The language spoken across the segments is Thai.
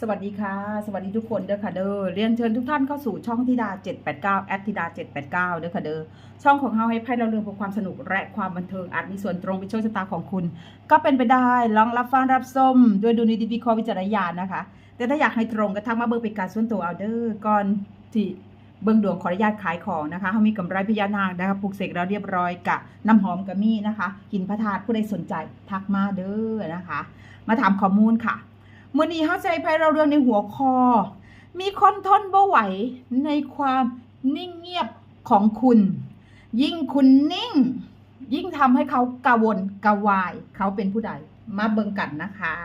สวัสดีค่ะ สวัสดีทุกคนเด้อค่ะเด้อเรียนเชิญทุกท่านเข้าสู่ช่องธิดา 789แอดธิดา 789เด้อค่ะเด้อช่องของเฮาให้ไพ่เราเรื่องขอความสนุกและความบันเทิงอาจมีส่วนตรงเป็นโชคชะตาของคุณ ก็เป็นไปได้ลองรับฟังรับส้มด้วยดูในดีวิเคราะห์วิจารณญาณนะคะ แต่ถ้าอยากให้ตรงก็ทักมาเบอร์เป็นการส่วนตัวเอาเด้อก่อนที่เบิ้องดวงขออนุญาตขายของนะคะเขามีกำไรพญานาคนะคะปลูกเสกแล้วเรียบร้อยกะน้ำหอมกะมี่นะคะหินพระธาตุผู้ใดสนใจทักมาเด้อนะคะ มาถามข้อมูลค่ะ มื่อนี้เข้าใจภัยเราเรื่องในหัวคอ มีคนทนบ่ไหวในความนิ่งเงียบของคุณ ยิ่งคุณนิ่ง ยิ่งทำให้เขากระวนกระวาย เขาเป็นผู้ใด มาเบิ่งกันนะคะ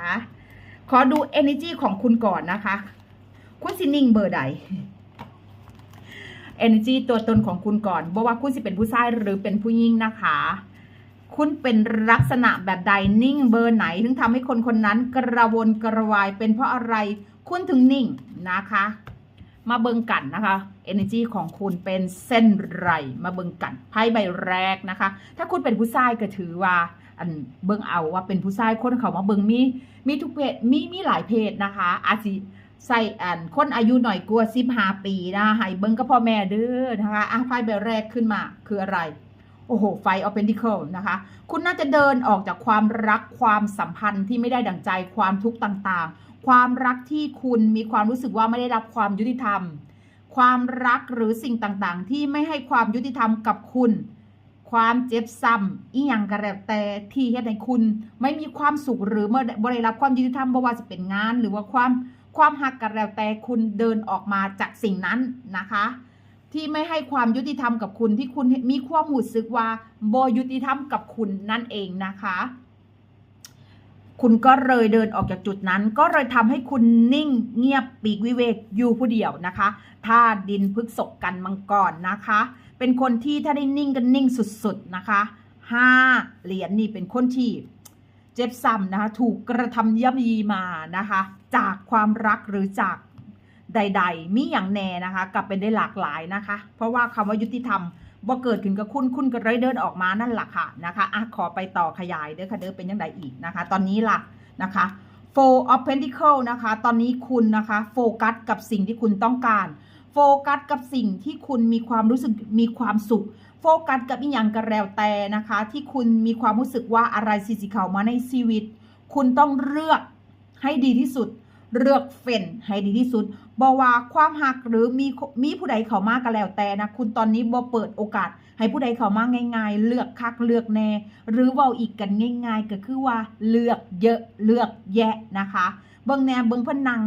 ขอดู energy ของคุณก่อนนะคะ คุณสินิ่งเบอร์ใด energy ตัวตนของคุณก่อนบอกว่าคุณสิเป็นผู้ชายหรือเป็นผู้หญิงนะคะ คุณเป็นลักษณะแบบใดนิ่งเบอร์ไหน ถึงทำให้คนคนนั้นกระวนกระวายเป็นเพราะอะไร คุณถึงนิ่งนะคะ มาเบิงกันนะคะ energy ของคุณเป็นเส้นไรมาเบิงกันไพ่ใบแรกนะคะ ถ้าคุณเป็นผู้ชายก็ถือว่าอันเบิงเอาว่าเป็นผู้ชายคนเขามาเบิงมีมีทุกเพศมีมีหลายเพศนะคะ อาจสิใส่อันคนอายุหน่อยกว่าสิบห้าปีนะให้เบิงก็พ่อแม่เด้อนะคะอะไพ่ใบแรกขึ้นมาคืออะไร โอ้โห ไฟออเปนดิเคิลนะคะ คุณน่าจะเดินออกจากความรักความสัมพันธ์ที่ไม่ได้ดังใจความทุกข์ต่างๆ ความรักที่คุณมีความรู้สึกว่าไม่ได้รับความยุติธรรม ความรักหรือสิ่งต่างๆ ที่ไม่ให้ความยุติธรรมกับคุณ ความเจ็บซ้ำอีหยังกระแรบแต่ที่เฮ็ดให้คุณ ไม่มีความสุขหรือเมื่อบ่ได้รับความยุติธรรมบ่ว่าจะเป็นงาน หรือว่าความความหักกระแรบแต่คุณเดินออกมาจากสิ่งนั้นนะคะ ที่ไม่ให้ความยุติธรรมกับคุณที่คุณมีความหูสึกว่าโบยุติธรรมกับคุณนั่นเองนะคะ คุณก็เลยเดินออกจากจุดนั้น ก็เลยทำให้คุณนิ่งเงียบปีกวิเวกอยู่ผู้เดียวนะคะถ้าดินพึกศกกันมังกรนะคะ เป็นคนที่ถ้าได้นิ่งกันนิ่งสุดๆนะคะห้าเหรียญนี่เป็นคนที่เจ็บซ้ำนะคะถูกกระทำย่ำยีมานะคะ จากความรักหรือจาก ใด ๆ มีอย่างแน่นะคะกลับเป็นได้หลากหลายนะคะ เพราะว่าคำว่ายุติธรรมบ่เกิดขึ้นกับคุณคุณก็เลยเดินออกมานั่นแหละค่ะนะคะอะขอไปต่อขยายเด้อค่ะเด้อเป็นยังไงอีกนะคะ ตอนนี้ล่ะนะคะ four of pentacle นะคะ ตอนนี้คุณนะคะโฟกัสกับสิ่งที่คุณต้องการ โฟกัสกับสิ่งที่คุณมีความรู้สึกมีความสุข โฟกัสกับอีหยังกระแรวแต่นะคะ ที่คุณมีความรู้สึกว่าอะไรสิสิเขามาในชีวิต คุณต้องเลือกให้ดีที่สุด เลือกเฟ้นให้ดีที่สุดบอว่าความหักหรือมีมีผู้ใดเข้ามาก็แล้วแต่นะคุณตอนนี้บอเปิดโอกาส ให้ผู้ใดเข้ามาง่าย ๆ เลือกคักเลือกแน่ หรือเว่าอีกกันง่าย ๆ ก็คือว่าเลือกเยอะเลือกแยะนะคะ เบิ่งแนวเบิ่งพนัง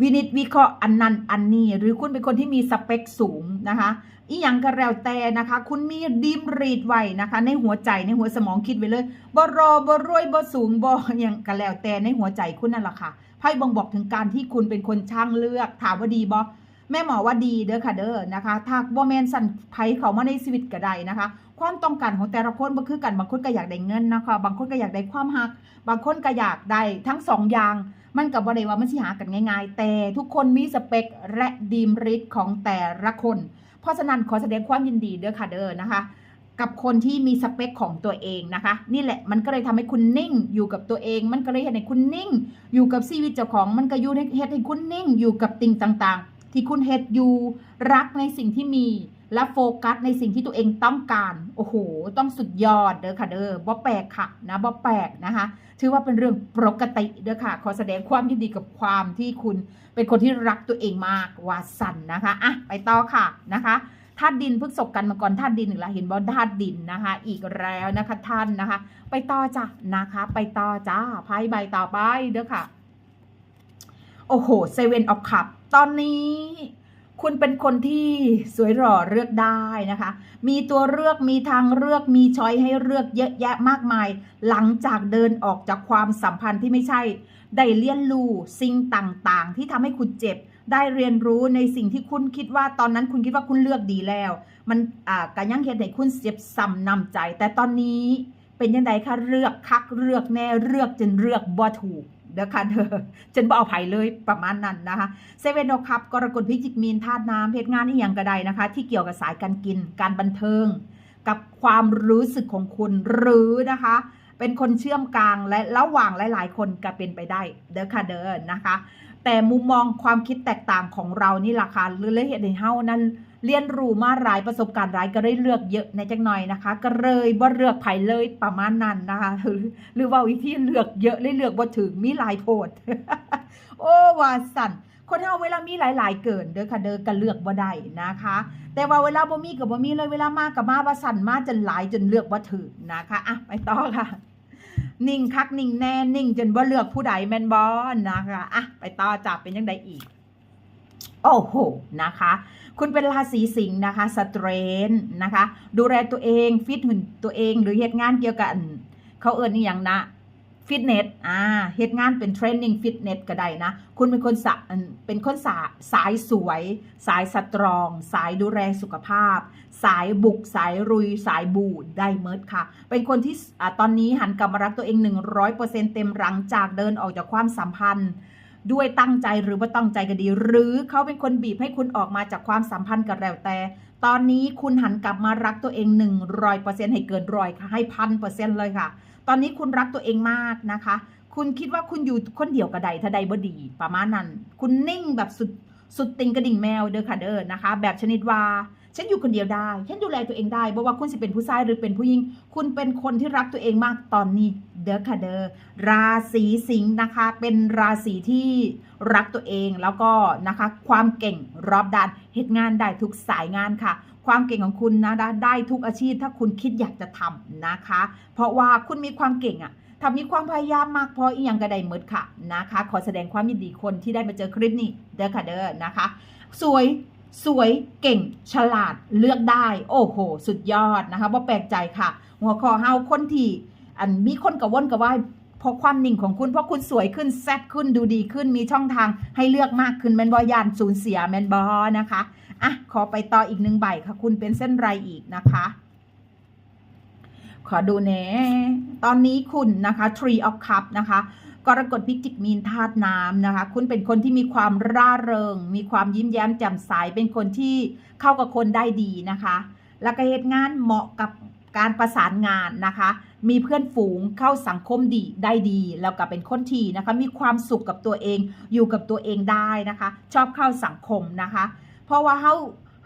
วินิจวิเคราะห์อันนั้นอันนี้ หรือคุณเป็นคนที่มีสเปคสูงนะคะ อีหยังก็แล้วแต่นะคะ คุณมีดีมรีดไว้นะคะ ในหัวใจในหัวสมองคิดไว้เลยบ่รอบ่รวยบ่สูงบ่หยังก็แล้วแต่ในหัวใจคุณนั่นแหละค่ะไพ่บ่งบอกถึงการที่คุณเป็นคนช่างเลือก ถามว่าดีบ่แม่หมอว่าดีเด้อค่ะเด้อนะคะ ถ้าบ่แมนสั่นไพ่เขามาในชีวิตก็ได้นะคะ ความต้องการของแต่ละคนบ่คือกันบางคนก็อยากได้เงินนะคะ บางคนก็อยากได้ความหัก บางคนก็อยากได้ทั้งสองอย่างมันกับบ่ได้ว่ามันสิหากันง่าย ๆ แต่ทุกคนมีสเปคและดีมริดของแต่ละคน เพราะฉะนั้นขอแสดงความยินดีเด้อค่ะเด้อนะคะ กับคนที่มีสเปคของตัวเองนะคะ นี่แหละมันก็เลยทำให้คุณนิ่งอยู่กับตัวเอง มันก็เลยเห็นให้คุณนิ่ง อยู่กับชีวิตเจ้าของ มันก็อยู่ในเฮ็ดให้คุณนิ่งอยู่กับติ่งต่าง ๆ ที่คุณเฮ็ดอยู่รักในสิ่งที่มี และโฟกัสในสิ่งที่ตัวเองต้องการ โอ้โห ต้องสุดยอดเด้อค่ะ เด้อบ่แปลกค่ะนะบ่แปลกนะคะ ถือว่าเป็นเรื่องปกติเด้อค่ะ ขอแสดงความยินดีกับความที่คุณเป็นคนที่รักตัวเองมากวาสันนะคะอะไปต่อค่ะนะคะธาตุดินพิ่งศกกันมาก่อนธาตุดินหนึ่งละเห็นบอลธาตุดินนะคะ อีกแล้วนะคะท่านนะคะ ไปต่อจ้ะนะคะ ไปต่อจ้าไพ่ใบต่อไปเด้อค่ะ โอ้โหเซเว่นออฟคัพตอนนี้ คุณเป็นคนที่สวยหล่อเลือกได้นะคะ มีตัวเลือกมีทางเลือกมีช้อยให้เลือกเยอะแยะมากมาย หลังจากเดินออกจากความสัมพันธ์ที่ไม่ใช่ ได้เรียนรู้สิ่งต่างๆ ที่ทำให้คุณเจ็บ ได้เรียนรู้ในสิ่งที่คุณคิดว่าตอนนั้นคุณคิดว่าคุณเลือกดีแล้ว มันอ่าการยังเหตุให้คุณเจ็บซ้ำนำใจ แต่ตอนนี้เป็นยังไงคะเลือกคักเลือกแน่เลือกจนเลือกบ่ถูก เด้อค่ะเธอจนบ่เอาไผเลยประมาณนั้นนะคะเซเว่นโอคัพกรกฎพิจิกมีนธาตุน้ำเพชรงานอีหยังก็ไดนะคะ ที่เกี่ยวกับสายการกินการบันเทิง กับความรู้สึกของคุณหรือนะคะ เป็นคนเชื่อมกลางและระหว่างหลาย ๆ คนก็เป็นไปได้เด้อค่ะเด้อนะคะ แต่มุมมองความคิดแตกต่างของเรานี่ราคาหรือเลเหตุให้เฮานั้น เรียนรู้มาหลายประสบการณ์หลายก็ได้เลือกเยอะในจังหน่อยนะคะ ก็เลยบ่เลือกไผ่เลยประมาณนั้นนะคะหรือหรือว่าวิธีเลือกเยอะเลยเลือกบ่ถึงมีหลายโพดโอ้ว่าสั่นคนเฮาเวลามีหลาย ๆ เกินเด้อค่ะเด้อก็เลือกบ่ได้นะคะ แต่ว่าเวลาบ่มีก็บ่มีเลยเวลามากก็มาว่าสั่นมาจนหลายจนเลือกบ่ถึงนะคะอะไปต่อค่ะนิ่งคักนิ่งแน่นิ่งจนบ่เลือกผู้ใดแม่นบ่นะคะอะไปต่อจับเป็นจังไดอีก โอ้โหนะคะ คุณเป็นราศีสิงห์นะคะสเตรนนะคะ ดูแลตัวเองฟิตหุ่นตัวเองหรือเหตุงานเกี่ยวกับเขาเอิญนี่อย่างนะฟิตเนส อ่าเหตุงานเป็นเทรนนิ่งฟิตเนสก็ได้นะ คุณเป็นคนสะเป็นคนสาสายสวย สายสตรอง สายดูแลสุขภาพ สายบุก สายรุย สายบูดได้เมิดค่ะ เป็นคนที่อตอนนี้หันกลับมารักตัวเอง 100%เต็มหลังจากเดินออกจากความสัมพันธ์ ด้วยตั้งใจหรือว่าตั้งใจก็ดี หรือเขาเป็นคนบีบให้คุณออกมาจากความสัมพันธ์กับแล้วแต่ ตอนนี้คุณหันกลับมารักตัวเอง 100%ให้เกินร้อยค่ะ ให้พันเปอร์เซ็นต์เลยค่ะ ตอนนี้คุณรักตัวเองมากนะคะ คุณคิดว่าคุณอยู่คนเดียวกับใดถ้าใดบ่ดี ประมาณนั้น คุณนิ่งแบบสุดสุดติงกระดิ่งแมวเด้อค่ะเด้อนะคะ แบบชนิดว่า ฉันอยู่คนเดียวได้ ฉันดูแลตัวเองได้บ่ว่าคุณสิเป็นผู้ชายหรือเป็นผู้หญิง คุณเป็นคนที่รักตัวเองมากตอนนี้ เด้อค่ะเด้อ ราศีสิงห์นะคะ เป็นราศีที่รักตัวเอง แล้วก็นะคะ ความเก่งรอบด้าน เหตุงานได้ทุกสายงานค่ะ ความเก่งของคุณนะได้ทุกอาชีพ ถ้าคุณคิดอยากจะทำนะคะ เพราะว่าคุณมีความเก่งอะถ้ามีความพยายามมากพออีกอย่างก็ได้หมดค่ะนะคะ ขอแสดงความยินดีคนที่ได้มาเจอคลิปนี้เด้อค่ะเด้อนะคะ สวย สวยเก่งฉลาดเลือกได้ โอ้โห สุดยอดนะคะว่าแปลกใจค่ะ หัวข้อเฮาคนที่อันมีคนกระวนกระวายเพราะความนิ่งของคุณเพราะคุณสวยขึ้นแซ่บขึ้นดูดีขึ้นมีช่องทางให้เลือกมากขึ้นแมนบอยานสูญเสียแมนบอนะคะอะขอไปต่ออีกหนึ่งใบค่ะ คุณเป็นเส้นไรอีกนะคะ ขอดูแน่ตอนนี้คุณนะคะ Tree of Cup นะคะ กรกฎพิจิกมีนธาตุน้ำนะคะ คุณเป็นคนที่มีความร่าเริง มีความยิ้มแย้มแจ่มใสเป็นคนที่เข้ากับคนได้ดีนะคะ แล้วก็เหตุงานเหมาะกับการประสานงานนะคะ มีเพื่อนฝูงเข้าสังคมดีได้ดี แล้วก็เป็นคนที่นะคะ มีความสุขกับตัวเองอยู่กับตัวเองได้นะคะ ชอบเข้าสังคมนะคะ เพราะว่าเขา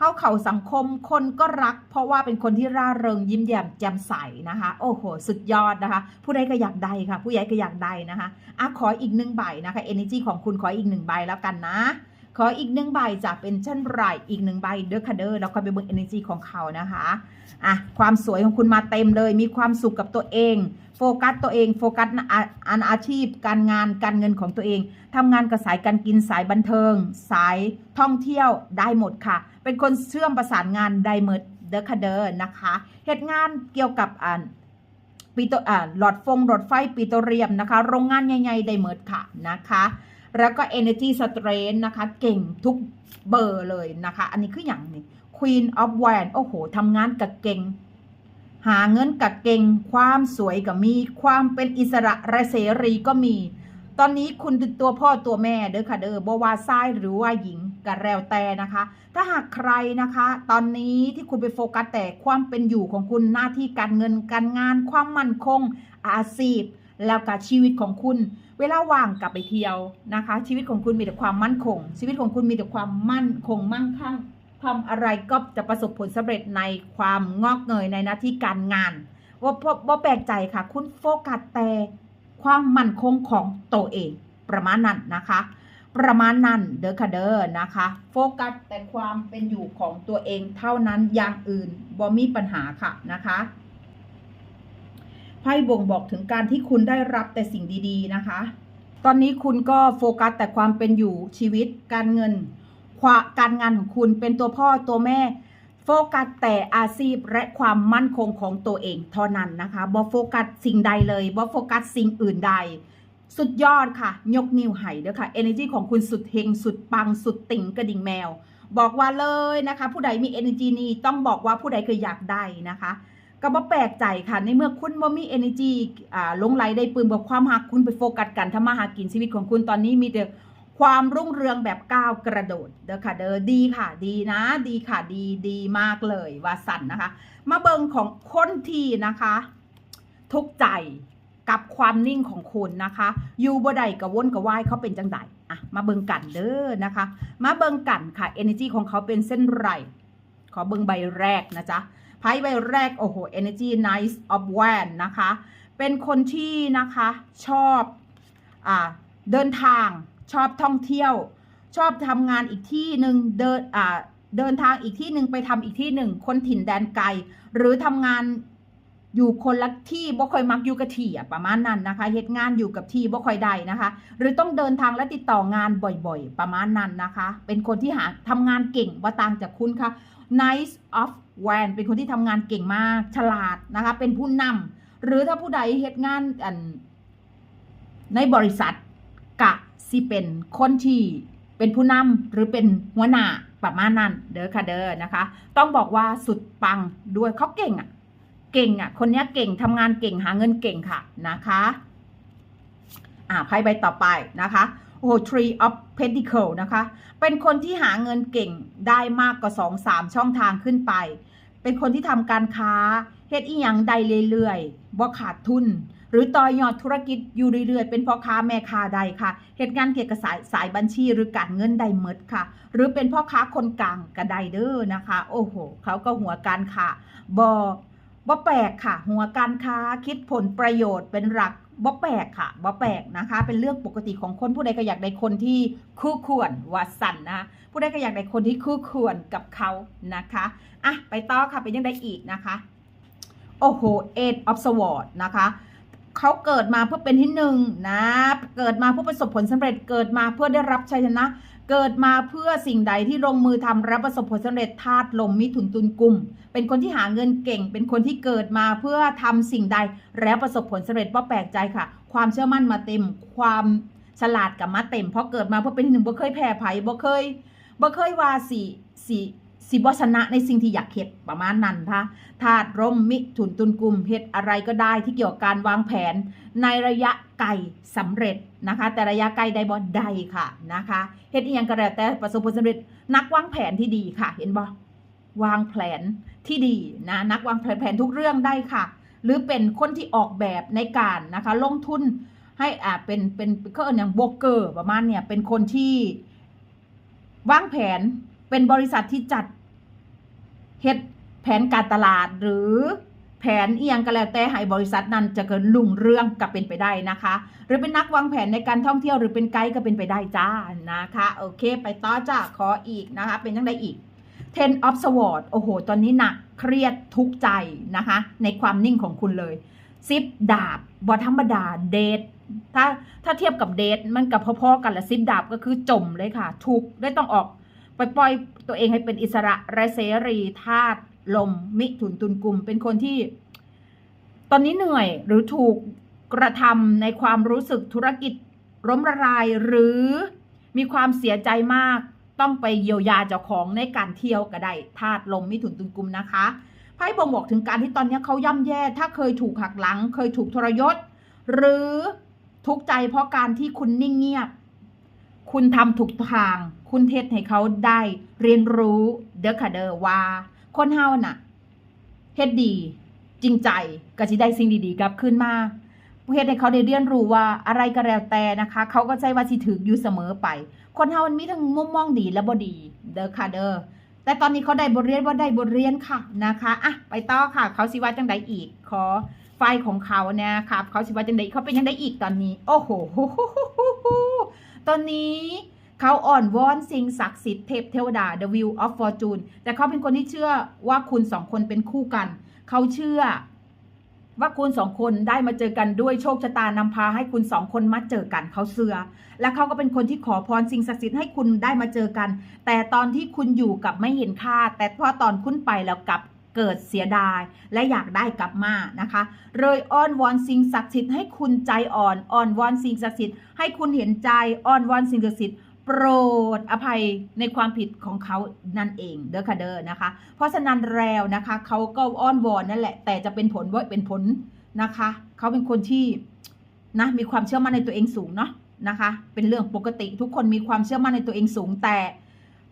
เข้าเข่าสังคมคนก็รัก เพราะว่าเป็นคนที่ร่าเริงยิ้มแย้มแจ่มใสนะคะ โอ้โห สุดยอดนะคะ ผู้ใดก็อยากได้ค่ะ ผู้ใหญ่ก็อยากได้นะคะอะขออีกหนึ่งใบนะคะ energy ของคุณขออีกหนึ่งใบแล้วกันนะ ขออีกหนึ่งใบจะเป็นเช่นไรอีกหนึ่งใบเด้อค่ะเด้อแล้วก็ไปเบิ่ง energy ของเขานะคะอะความสวยของคุณมาเต็มเลย มีความสุขกับตัวเองโฟกัสตัวเองโฟกัสอาอันอาชีพ การงานการเงินของตัวเองทำงานกับสายการกินสายบันเทิง สายท่องเที่ยวได้หมดค่ะ เป็นคนเชื่อมประสานงานได้หมดเดอค่ะเด้อนะคะเหตุงานเกี่ยวกับอ่าปิโตอ่าหลอดฟงหลอดไฟปิโตรเลียมนะคะ โรงงานใหญ่ๆไดเมิดค่ะนะคะแล้วก็ Energy Strain นะคะ เก่งทุกเบอร์เลยนะคะ อันนี้คืออย่างนี้ Queen of w a n โอ้โหทำงานกับเก่ง หาเงินกับเก่ง ความสวยก็มี ความเป็นอิสระและเสรีก็มี ตอนนี้คุณตัวพ่อตัวแม่เด้อค่ะเด้อบ่ว่าซ้ายหรือว่าหญิง ก็แล้วแต่นะคะ ถ้าหากใครนะคะ ตอนนี้ที่คุณไปโฟกัสแต่ความเป็นอยู่ของคุณหน้าที่การเงินการงาน ความมั่นคง อาชีพแล้วก็ชีวิตของคุณ เวลาว่างกลับไปเที่ยวนะคะ ชีวิตของคุณมีแต่ความมั่นคง ชีวิตของคุณมีแต่ความมั่นคงมั่งคั่งทำอะไรก็จะประสบผลสำเร็จในความงอกเงยในหน้าที่การงานว่าว่าว่าแปลกใจค่ะ คุณโฟกัสแต่ความมั่นคงของตัวเองประมาณนั้นนะคะ ประมาณนั้นเด้อค่ะเด้อนะคะ โฟกัสแต่ความเป็นอยู่ของตัวเองเท่านั้นอย่างอื่นบ่มีปัญหาค่ะนะคะไพ่บ่งบอกถึงการที่คุณได้รับแต่สิ่งดีๆนะคะ ตอนนี้คุณก็โฟกัสแต่ความเป็นอยู่ชีวิตการเงินความการงานของคุณเป็นตัวพ่อตัวแม่ โฟกัสแต่อาชีพและความมั่นคงของตัวเองเท่านั้นนะคะบ่โฟกัสสิ่งใดเลยบ่โฟกัสสิ่งอื่นใด สุดยอดค่ะ ยกนิ้วให้เด้อค่ะ energy ของคุณสุดเฮงสุดปังสุดติ่งกระดิ่งแมว บอกว่าเลยนะคะ ผู้ใดมี energy นี้ต้องบอกว่าผู้ใดเคยอยากได้นะคะก็บ่แปลกใจค่ะ ในเมื่อคุณบ่มี energy อ่าลงไหลได้ปืนบอกความหักคุณไปโฟกัสกันทำมาหากินชีวิตของคุณตอนนี้มีแต่ความรุ่งเรืองแบบก้าวกระโดดเด้อค่ะเด้อดีค่ะ ดีนะ ดีค่ะดีดีมากเลยว่าสันนะคะ มาเบิงของคนที่นะคะ ทุกใจ กับความนิ่งของคุณนะคะอยู่บ่ใดกับวนกับวายเขาเป็นจังไดอะมาเบิงกันเด้อนะคะ มาเบิงกันค่ะ energy ของเขาเป็นเส้นไรขอเบิงใบแรกนะจ๊ะไพ่ใบแรกโอ้โห energy nice of one นะคะ เป็นคนที่นะคะชอบอ่าเดินทางชอบท่องเที่ยว ชอบทำงานอีกที่หนึ่งเดินอ่าเดินทางอีกที่หนึ่งไปทำอีกที่หนึ่งคนถิ่นแดนไกล หรือทำงาน อยู่คนละที่บ่ค่อยมักอยู่กับที่อะประมาณนั้นนะคะเหตุงานอยู่กับที่บ่ค่อยได้นะคะ หรือต้องเดินทางและติดต่องานบ่อยๆ ประมาณนั้นนะคะ เป็นคนที่หาทำงานเก่งว่าต่างจากคุณค่ะ nice of one เป็นคนที่ทำงานเก่งมากฉลาดนะคะ เป็นผู้นำหรือถ้าผู้ใดเหตุงานอันในบริษัทกะสิเป็นคนที่เป็นผู้นำหรือเป็นหัวหน้าประมาณนั้นเด้อค่ะเด้อนะคะ ต้องบอกว่าสุดปังด้วยเขาเก่งอะ่ะ เก่งอะ คนนี้เก่งทำงานเก่งหาเงินเก่งค่ะนะคะอ่าไพ่ใบต่อไปนะคะโอ้ tree of pentacle นะคะ เป็นคนที่หาเงินเก่งได้มากกว่าสองสามช่องทางขึ้นไป เป็นคนที่ทำการค้าเฮ็ดอีหยังใดเรื่อยๆบ่ขาดทุน หรือต่อยอดธุรกิจอยู่เรื่อยๆ เป็นพ่อค้าแม่ค้าใดค่ะเหตุงานเกี่ยวกับสายสายบัญชีหรือการเงินใดเมดค่ะ หรือเป็นพ่อค้าคนกลางกระไดเด้อนะคะ โอ้โห เขาก็หัวการค่ะบ บ่แปลกค่ะ หัวการค้าคิดผลประโยชน์เป็นหลักบ่แปลกค่ะบ่แปลกนะคะ เป็นเรื่องปกติของคนผู้ใดก็อยากได้คนที่คู่ควรว่าสันนะผู้ใดก็อยากได้คนที่คู่ควรกับเขานะคะอะไปต่อค่ะเป็นยังไงอีกนะคะ โอ้โห eight of swords นะคะเขาเกิดมาเพื่อเป็นที่หนึ่งนะ เกิดมาเพื่อประสบผลสำเร็จ เกิดมาเพื่อได้รับชัยชนะ เกิดมาเพื่อสิ่งใดที่ลงมือทำและประสบผลสำเร็จธาตุลมมิถุนตุลกุม เป็นคนที่หาเงินเก่ง เป็นคนที่เกิดมาเพื่อทำสิ่งใด และประสบผลสำเร็จว่าแปลกใจค่ะ ความเชื่อมั่นมาเต็ม ความฉลาดกับมาเต็มเพราะเกิดมาเพื่อเป็นหนึ่งบ่เคยแผ่ไผ่บ่เคยบ่เคยว่าสีสี สีบชนะในสิ่งที่อยากเฮ็ดประมาณนั้นค่ะธาตุลมมิถุนตุลกุมเฮ็ดอะไรก็ได้ที่เกี่ยวกับการวางแผน ในระยะไกลสำเร็จนะคะ แต่ระยะไกลได้บ่ได้ค่ะนะคะเฮ็ดอีหยังก็แล้วแต่ประสบผลสำเร็จ นักวางแผนที่ดีค่ะ เห็นบ่วางแผนที่ดีนะนักวางแผนทุกเรื่องได้ค่ะ หรือเป็นคนที่ออกแบบในการนะคะลงทุนให้อ่าเป็นเป็นก็อย่างโบกเกอร์ประมาณเนี่ยเป็นคนที่วางแผนเป็นบริษัทที่จัด เฮ็ดแผนการตลาดหรือแผนเอียงก็แล้วแต่ให้บริษัทนั้นจะเกิดลุ่งเรื่องก็เป็นไปได้นะคะ หรือเป็นนักวางแผนในการท่องเที่ยวหรือเป็นไกด์ก็เป็นไปได้จ้านะคะโอเค ไปต่อจ้าขออีกนะคะ เป็นยังไงอีก Ten of Swords โอ้โห ตอนนี้หนักเครียดทุกใจนะคะ ในความนิ่งของคุณเลยซิปดาบบอธรรมดาเดทถ้าถ้าเทียบกับเดทมันกับพ่อๆกันละซิปดาบก็คือจมเลยค่ะ ทุกได้ต้องออก ปปล่อยตัวเองให้เป็นอิสระและเสรีธาตุลม มิถุนตุลกุมเป็นคนที่ ตอนนี้เหนื่อยหรือถูกกระทำในความรู้สึกธุรกิจล้มละลายหรือมีความเสียใจมาก ต้องไปเยียวยาเจ้าของในการเที่ยวก็ได้ธาตุลมมิถุนตุลกุมนะคะไพ่บ่งบอกถึงการที่ตอนนี้เขาย่ำแย่ ถ้าเคยถูกหักหลัง เคยถูกทรยศ หรือทุกข์ใจเพราะการที่คุณนิ่งเงียบ คุณทำถูกทาง คุณเทศให้เขาได้เรียนรู้เดอค่ะเดอว่า คนเฮาน่ะเฮ็ดดี จริงใจก็สิได้สิ่งดีๆกลับขึ้นมาเฮ็ดให้เขาได้เรียนรู้ว่าอะไรก็แล้วแต่นะคะ เขาก็ใจว่าสิถึกอยู่เสมอไป คนเฮามันมีทั้งมุมมองดีและบ่ดี เด้อค่ะเด้อแต่ตอนนี้เขาได้บทเรียนว่าได้บทเรียนค่ะนะคะอะไปต่อค่ะ เขาสิว่าจังไดอีก ขอไฟของเขาเนี่ยครับเขาสิว่าจังไดเขาเป็นยังไงอีกตอนนี้ โอ้โห ตอนนี้เขาอ่อนวอนสิ่งศักดิ์สิทธิ์เทพเทวดา The Wheel of Fortune แต่เขาเป็นคนที่เชื่อว่าคุณสองคนเป็นคู่กัน เขาเชื่อว่าคุณสองคนได้มาเจอกันด้วยโชคชะตานำพาให้คุณสองคนมาเจอกันเขาเสือ และเขาก็เป็นคนที่ขอพรสิ่งศักดิ์สิทธิ์ให้คุณได้มาเจอกัน แต่ตอนที่คุณอยู่กับไม่เห็นค่า แต่พอตอนคุณไปแล้วกลับ เกิดเสียดายและอยากได้กลับมานะคะเลยอ้อนวอนสิ่งศักดิ์สิทธิ์ให้คุณใจอ่อนอ้อนวอนสิ่งศักดิ์สิทธิ์ให้คุณเห็นใจอ้อนวอนสิ่งศักดิ์สิทธิ์โปรดอภัยในความผิดของเขานั่นเองเด้อค่ะเด้อนะคะ เพราะฉะนั้นแล้วนะคะเขาก็อ้อนวอนนั่นแหละ แต่จะเป็นผลว่าเป็นผลนะคะ เขาเป็นคนที่นะมีความเชื่อมั่นในตัวเองสูงเนาะนะคะ เป็นเรื่องปกติทุกคนมีความเชื่อมั่นในตัวเองสูงแต่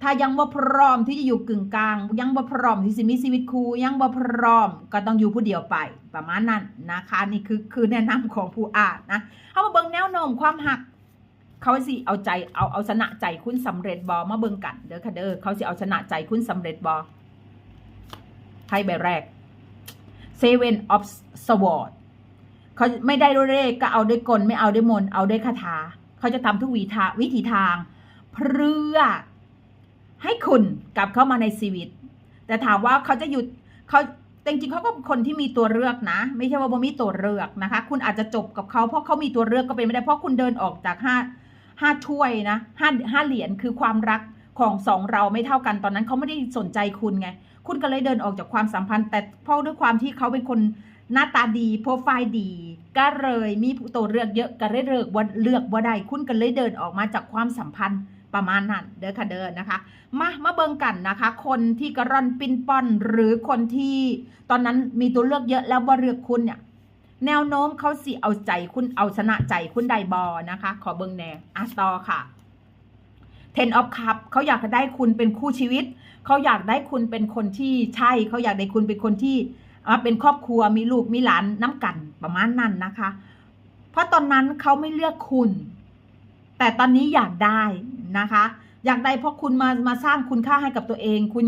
ถ้ายังบ่พร้อมที่จะอยู่กึ่งกลาง ยังบ่พร้อมที่จะมีชีวิตคู่ยังบ่พร้อมก็ต้องอยู่ผู้เดียวไป ประมาณนั้นนะคะนี่คือคือแนะนำของผู้อ่านนะเอามาเบิ่งแนวโน้มความหัก เขาสิเอาใจเอาเอาชนะใจคุณสำเร็จบอมาเบิ่งกันเด้อค่ะเด้อเขาสิเอาชนะใจคุณสำเร็จบอไพ่ใบแรก Seven of Swords เขาไม่ได้ด้วยเลขก็เอาด้วยกลไม่เอาด้วยมน เอาด้วยคาถา เขาจะทำทุกวิธีวิธีทาง เพื่อ ให้คุณกลับเข้ามาในชีวิต แต่ถามว่าเขาจะหยุดเขาจริงๆเขาก็เป็นคนที่มีตัวเลือกนะ ไม่ใช่ว่าบ่มีตัวเลือกนะคะ คุณอาจจะจบกับเขาเพราะเขามีตัวเลือกก็เป็นไม่ได้เพราะคุณเดินออกจากห้าห้าถ้วยนะห้าห้าเหรียญคือความรักของสองเราไม่เท่ากันตอนนั้นเขาไม่ได้สนใจคุณไง คุณก็เลยเดินออกจากความสัมพันธ์ แต่เพราะด้วยความที่เขาเป็นคนหน้าตาดีโปรไฟล์ดี ก็เลยมีตัวเลือกเยอะก็เลยเลือกว่าเลือกว่าได้คุณก็เลยเดินออกมาจากความสัมพันธ์ ประมาณนั้นเด้อค่ะเดินนะคะ มามาเบิ่งกันนะคะ คนที่กระร่อนปิ้นป้อนหรือคนที่ตอนนั้นมีตัวเลือกเยอะแล้วว่าเลือกคุณเนี่ยแนวโน้มเขาสิเอาใจคุณเอาชนะใจคุณไดบอนะคะ ขอเบิ่งแนวอะต่อค่ะ Ten of Cup เขาอยากได้คุณเป็นคู่ชีวิต เขาอยากได้คุณเป็นคนที่ใช่ เขาอยากได้คุณเป็นคนที่อะเป็นครอบครัวมีลูกมีหลานน้ำกันประมาณนั้นนะคะ เพราะตอนนั้นเขาไม่เลือกคุณ แต่ตอนนี้อยากได้นะคะ อยากได้เพราะคุณมามาสร้างคุณค่าให้กับตัวเอง คุณ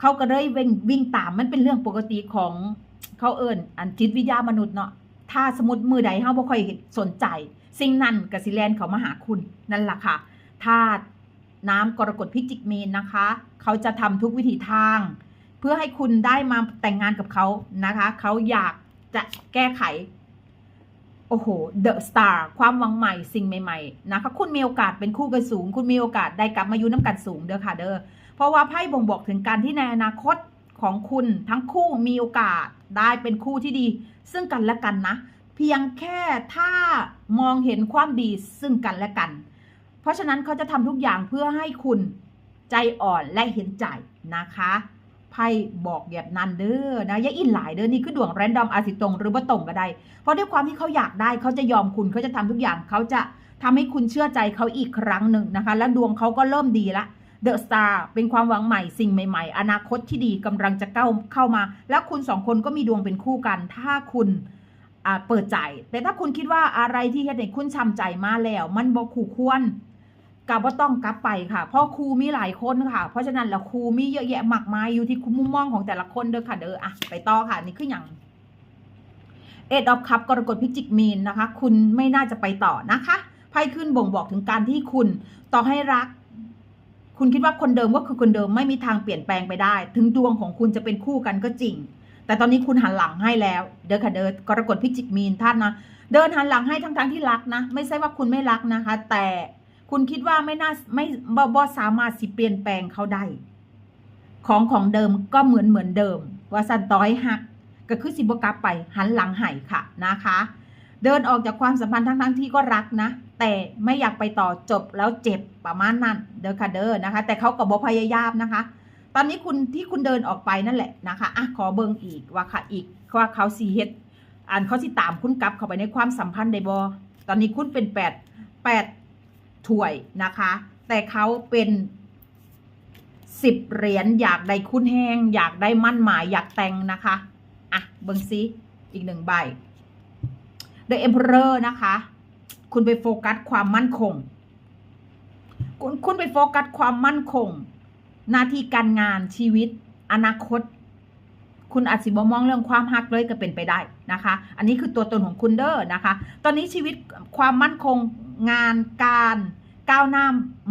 เขาก็เลยวิ่งวิ่งตามมันเป็นเรื่องปกติของเขาเอิญอันจิตวิทยามนุษย์เนาะถ้าสมมติมือใดเขาบ่ค่อยสนใจ สิ่งนั้นกับสิแลนเขามาหาคุณนั่นแหละค่ะถ้าน้ำกรกฎพิจิกเมนนะคะ เขาจะทำทุกวิถีทาง เพื่อให้คุณได้มาแต่งงานกับเขานะคะ เขาอยากจะแก้ไข โอ้โหเดอะสตาร์ความหวังใหม่สิ่งใหม่ๆนะคะคุณมีโอกาสเป็นคู่กันสูง คุณมีโอกาสได้กลับมาอยู่น้ำกันสูงเด้อค่ะเด้อเพราะว่าไพ่บ่งบอกถึงการที่ในอนาคตของคุณทั้งคู่มีโอกาสได้เป็นคู่ที่ดี ซึ่งกันและกันนะ เพียงแค่ถ้ามองเห็นความดีซึ่งกันและกัน เพราะฉะนั้นเขาจะทำทุกอย่างเพื่อให้คุณใจอ่อนและเห็นใจนะคะ ไพ่บอกแบบนั้นเด้อนะอย่าอินหลายเด้อนี่คือดวงแรนดอมอาสิตรงหรือว่าตรงก็ได้ เพราะด้วยความที่เขาอยากได้เขาจะยอมคุณเขาจะทำทุกอย่างเขาจะทำให้คุณเชื่อใจเขาอีกครั้งหนึ่งนะคะ และดวงเขาก็เริ่มดีละเดอะสตาร์เป็นความหวังใหม่สิ่งใหม่ ๆ อนาคตที่ดีกำลังจะเข้าเข้ามา แล้วคุณสองคนก็มีดวงเป็นคู่กัน ถ้าคุณเปิดใจ แต่ถ้าคุณคิดว่าอะไรที่เฮ็ดให้คุณช้ำใจมาแล้ว มันบ่คู่ควร กับว่าต้องกลับไปค่ะ เพราะครูมีหลายคนค่ะ เพราะฉะนั้นแล้วครูมีเยอะแยะมากมายอยู่ที่มุมมองของแต่ละคนเด้อค่ะเด้ออะไปต่อค่ะนี่คืออย่างเอ็ดออฟคัพกรกฎพิจิกมีนนะคะ คุณไม่น่าจะไปต่อนะคะไพ่ขึ้นบ่งบอกถึงการที่คุณต่อให้รัก คุณคิดว่าคนเดิมก็คือคนเดิมไม่มีทางเปลี่ยนแปลงไปได้ ถึงดวงของคุณจะเป็นคู่กันก็จริง แต่ตอนนี้คุณหันหลังให้แล้ว เดินค่ะเดินกรกฎพิจิกมีนท่านนะเดินหันหลังให้ทั้งๆทที่รักนะ ไม่ใช่ว่าคุณไม่รักนะคะ แต่ คุณคิดว่าไม่น่าไม่บ่สามารถสิเปลี่ยนแปลงเขาได้ของของเดิมก็เหมือนเหมือนเดิม ว่าสันต่อยหักก็คือสิบกลับไปหันหลังให้ค่ะนะคะ เดินออกจากความสัมพันธ์ทั้งๆที่ก็รักนะ แต่ไม่อยากไปต่อจบแล้วเจ็บประมาณนั้นเด้อค่ะเด้อนะคะ แต่เขาก็บ่พยายามนะคะ ตอนนี้คุณที่คุณเดินออกไปนั่นแหละนะคะอะขอเบิ่งอีกว่าค่ะอีกว่าเขาสีเฮ็ดอ่านเขาสิตามคุณกลับเข้าไปในความสัมพันธ์ได้บ่ตอนนี้คุณเป็นแปดแปด ถ้วยนะคะ แต่เขาเป็นสิบเหรียญอยากได้คุณแห้ง อยากได้มั่นหมายอยากแต่งนะคะ อะ เบิ่งซิอีกหนึ่งใบ The Emperor นะคะ คุณไปโฟกัสความมั่นคง คุณคุณไปโฟกัสความมั่นคง หน้าที่การงานชีวิต อนาคต คุณอาจสิบมองเรื่องความฮักเลยก็เป็นไปได้นะคะ อันนี้คือตัวตนของคุณเด้อนะคะ ตอนนี้ชีวิตความมั่นคงงานการก้าวหน้า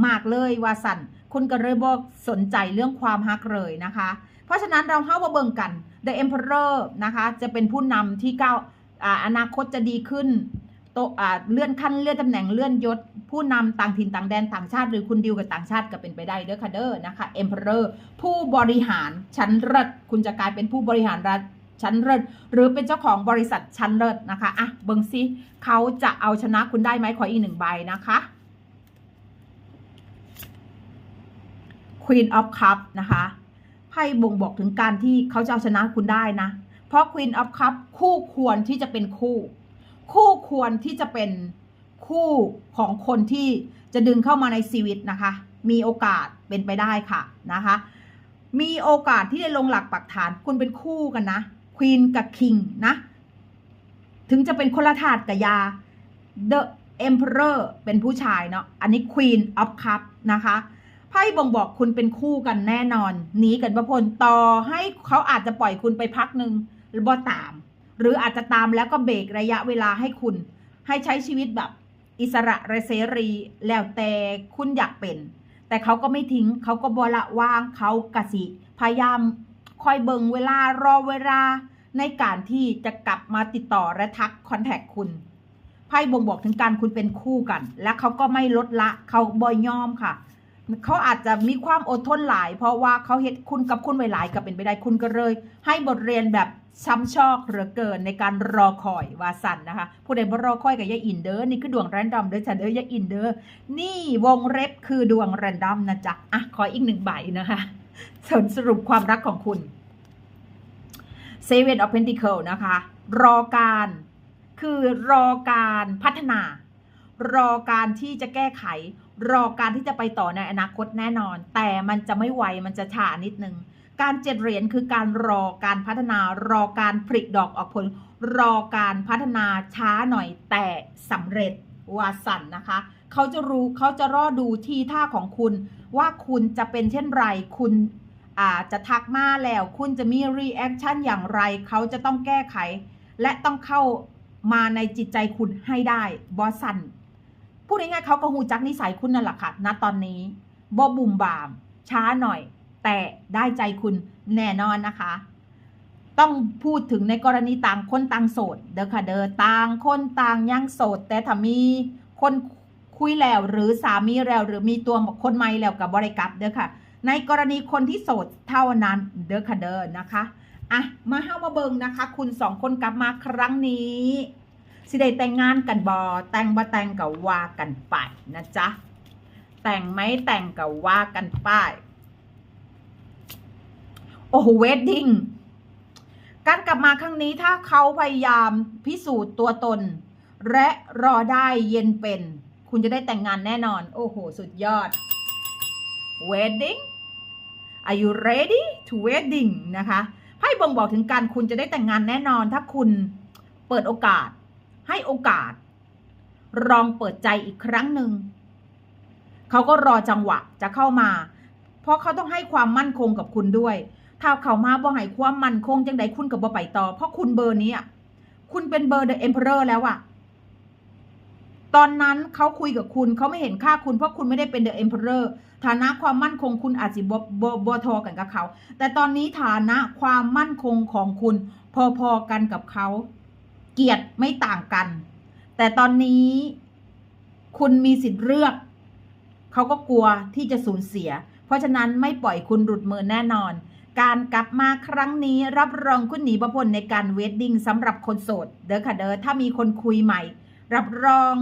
มากเลยว่าสันคุณก็เลยบอกสนใจเรื่องความฮักเลยนะคะ เพราะฉะนั้นเราเข้ามาเบิ่งกัน The Emperor นะคะ จะเป็นผู้นำที่ก้าวออนาคตจะดีขึ้น โตเลื่อนขั้นเลื่อนตำแหน่งเลื่อนยศ ผู้นำต่างถิ่นต่างแดนต่างชาติหรือคุณดิวกับต่างชาติก็เป็นไปได้เด้อค่ะเด้อนะคะ Emperor ผู้บริหารชั้นเลิศคุณจะกลายเป็นผู้บริหารรัฐชั้นเลิศหรือเป็นเจ้าของบริษัทชั้นเลิศนะคะอะเบิ่งซิเขาจะเอาชนะคุณได้ไหมขออีกหนึ่งใบนะคะ Queen of Cup นะคะไพ่บ่งบอกถึงการที่เขาจะเอาชนะคุณได้นะ เพราะ Queen of Cup คู่ควรที่จะเป็นคู่ คู่ควรที่จะเป็นคู่ของคนที่จะดึงเข้ามาในชีวิตนะคะ มีโอกาสเป็นไปได้ค่ะนะคะ มีโอกาสที่ได้ลงหลักปักฐานคุณเป็นคู่กันนะควีนกับคิงนะ ถึงจะเป็นคนละธาตุกับยา The Emperor เป็นผู้ชายเนาะอันนี้ Queen of Cup นะคะไพ่บ่งบอกคุณเป็นคู่กันแน่นอนหนีกันประพลต่อให้เขาอาจจะปล่อยคุณไปพักหนึ่งหรือบ่ตาม หรืออาจจะตามแล้วก็เบรกระยะเวลาให้คุณ ให้ใช้ชีวิตแบบอิสระเสรีแล้วแต่คุณอยากเป็น แต่เขาก็ไม่ทิ้งเขาก็บละว่างเขากะสิ พยายามคอยเบิงเวลารอเวลาในการที่จะกลับมาติดต่อและทักคอนแทคคุณไพ่บ่งบอกถึงการคุณเป็นคู่กัน และเขาก็ไม่ลดละเขาบอยยอมค่ะ เขาอาจจะมีความอดทนหลาย เพราะว่าเขาเห็นคุณกับคุณไว้หลายก็เป็นไปได้คุณก็เลย ให้บทเรียนแบบช้ำชอกเหลือเกินในการรอคอยวาสันนะคะ ผู้ใดบ่รอคอยกับยาอินเดอร์นี่คือดวงแรนดอมเด้อจ้ะเด้อยาอินเดอร์นี่วงเล็บคือดวงแรนดอมนะจ๊ะอะขออีกหนึ่งใบนะคะสรุปสรุปความรักของคุณ Seven of Pentacle นะคะ รอการคือรอการพัฒนา รอการที่จะแก้ไข รอการที่จะไปต่อในอนาคตแน่นอน แต่มันจะไม่ไวมันจะช้านิดนึง การเจ็ดเหรียญคือการรอการพัฒนารอการผลิดอกออกผล รอการพัฒนาช้าหน่อยแต่สำเร็จวาสันนะคะ เขาจะรู้เขาจะรอดูทีท่าของคุณ ว่าคุณจะเป็นเช่นไร คุณอาจจะทักมาแล้ว คุณจะมีรีแอคชั่นอย่างไร เขาจะต้องแก้ไข และต้องเข้ามาในจิตใจคุณให้ได้บอสัน พูดง่ายๆเขาก็หูจักนิสัยคุณนั่นแหละค่ะณตอนนี้บอบุมบาม ช้าหน่อย แต่ได้ใจคุณแน่นอนนะคะ ต้องพูดถึงในกรณีต่างคนต่างโสด เด้อค่ะเด้อต่างคนต่างยังโสด แต่ถ้ามีคนคุยแล้วหรือสามีแล้วหรือมีตัวคนใหม่แล้วกับบริกรับเด้อค่ะ ในกรณีคนที่โสดเท่านั้นเด้อค่ะเด้อนะคะอะมาห้ามาเบิงนะคะ คุณสองคนกลับมาครั้งนี้ สิได้แต่งงานกันบอแต่งบ่แต่งกับว่ากันไปนะจ๊ะแต่งไหมแต่งกับว่ากันไปโอ้โหเวดดิ้งการกลับมาครั้งนี้ถ้าเขาพยายามพิสูจน์ตัวตน และรอได้เย็นเป็น คุณจะได้แต่งงานแน่นอน โอ้โห สุดยอด wedding are you ready to wedding นะคะไพ่บ่งบอกถึงการคุณจะได้แต่งงานแน่นอน ถ้าคุณเปิดโอกาส ให้โอกาส ลองเปิดใจอีกครั้งหนึ่งเขาก็รอจังหวะจะเข้ามา เพราะเขาต้องให้ความมั่นคงกับคุณด้วย ถ้าเขามาบ่ให้ความมั่นคงจังใดคุณกับบ่ไปต่อ เพราะคุณเบอร์นี้คุณเป็นเบอร์เดอะเอ็มเพอเรอร์แล้วอะตอนนั้นเขาคุยกับคุณเขาไม่เห็นค่าคุณเพราะคุณไม่ได้เป็นเดอะเอ็มเพอเรอร์ฐานะความมั่นคงคุณอาจจะบ่บ่บ่ทอกันกับเขา แต่ตอนนี้ฐานะความมั่นคงของคุณพอๆกันกับเขา เกียรติไม่ต่างกัน แต่ตอนนี้คุณมีสิทธิ์เลือก เขาก็กลัวที่จะสูญเสีย เพราะฉะนั้นไม่ปล่อยคุณหลุดมือแน่นอน การกลับมาครั้งนี้รับรองคุณหนีประพลในการเวดดิ้งสำหรับคนโสด เด้อค่ะเด้อถ้ามีคนคุยใหม่ รับรอง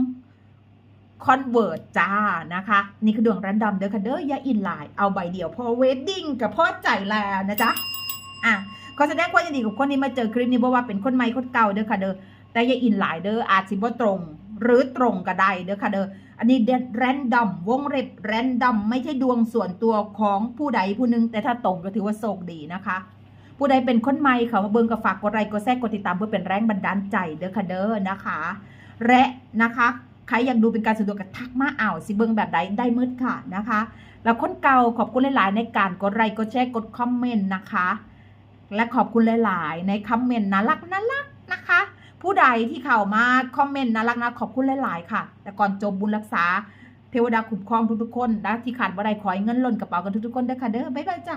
คอนเวิร์ตจ้านะคะ นี่คือดวงรันดอมเด้อค่ะเด้ออย่าอินไลน์เอาใบเดียวพอเวดดิ้งกับพ่อใจแล้วนะจ๊ะอะ ขอแสดงความยินดีกับคนที่มาเจอคลิปนี้เพราะว่าเป็นคนใหม่คนเก่าเด้อค่ะเด้อแต่อย่าอินไลน์เด้ออาจสิบ่ตรง หรือตรงก็ได้เด้อค่ะเด้ออันนี้เด็ดแรนดอมวงเล็บแรนดอมไม่ใช่ดวงส่วนตัวของผู้ใดผู้หนึ่งแต่ถ้าตรงก็ถือว่าโชคดีนะคะ ผู้ใดเป็นคนใหม่เขามาเบิ่งก็ฝากกดไลค์กดแชร์กดติดตามเพื่อเป็นแรงบันดาลใจเด้อค่ะเด้อนะคะ และนะคะใครอยากดูเป็นการส่วนตัวก็ทักมาอ่าวสิเบิ่งแบบใดได้มืดค่ะนะคะ แล้วคนเก่าขอบคุณหลาย ๆ ในการกดไลค์กดแชร์กดคอมเมนต์นะคะ และขอบคุณหลาย ๆ ในคอมเมนต์น่ารักน่ารักนะคะ ผู้ใดที่เข้ามาคอมเมนต์น่ารักนะขอบคุณหลาย ๆ ค่ะ แต่ก่อนจบบุญรักษาเทวดาคุ้มครองทุกๆคนนะที่ขาดว่าใดขอให้เงินหล่นกระเป๋ากันทุกๆคนเด้อค่ะเด้อบ๊ายบายจ้ะ